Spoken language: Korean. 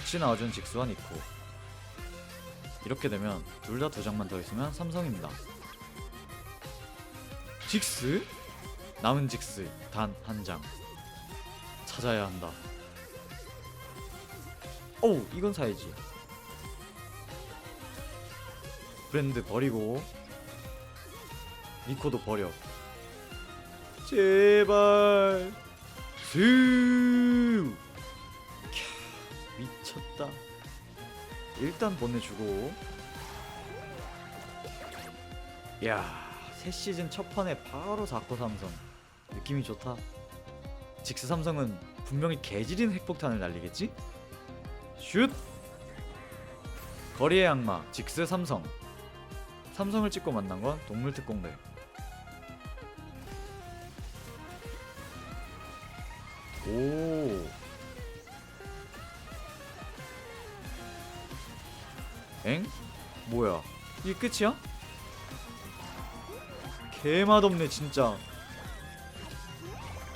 같이 나와준 직수와 니코 이렇게 되면 둘 다 두 장만 더 있으면 삼성입니다. 직스? 남은 직스 단 한 장. 찾아야 한다. 오 이건 사야지. 브랜드 버리고 니코도 버려. 제발. 스 캬, 미쳤다. 일단 보내주고. 야새 시즌 첫 판에 바로 4코 삼성. 느낌이 좋다. 직스 삼성은 분명히 개질인 핵폭탄을 날리겠지? 슛! 거리의 악마 직스 삼성. 삼성을 찍고 만난 건 동물특공대. 오 엥? 뭐야 이게 끝이야? 개맛없네 진짜